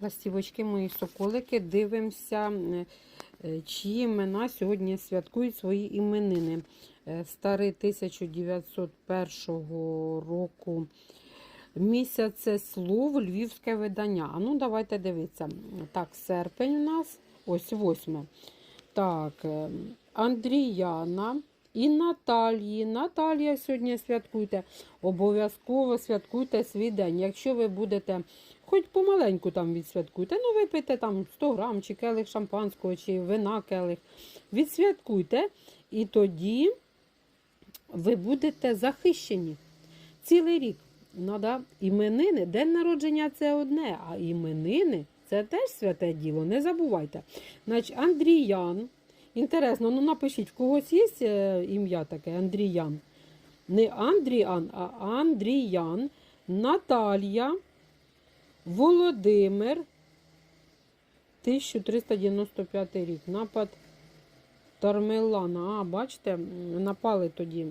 Ластівочки, мої соколики, дивимося, е, чиї імена сьогодні святкують свої іменини. Е, Старий 1901 року. Місяце слов, львівське видання. А ну, давайте дивитися. Так, серпень у нас, ось восьме. Так, е, Андріяна і Наталії. Наталія сьогодні святкуйте. Обов'язково святкуйте свій день. Якщо ви будете, хоч помаленьку там відсвяткуйте, ну випийте там 100 грам, чи келих шампанського, чи вина келих. Відсвяткуйте, і тоді ви будете захищені цілий рік. Надо іменини, день народження це одне, а іменини це теж святе діло, не забувайте. Значить, Андріян. Інтересно, ну напишіть, в когось є е, ім'я таке Андріян. Не Андріан, а Андріян, Наталія, Володимир. 1395 рік. Напад Тармелана. А, бачите, напали тоді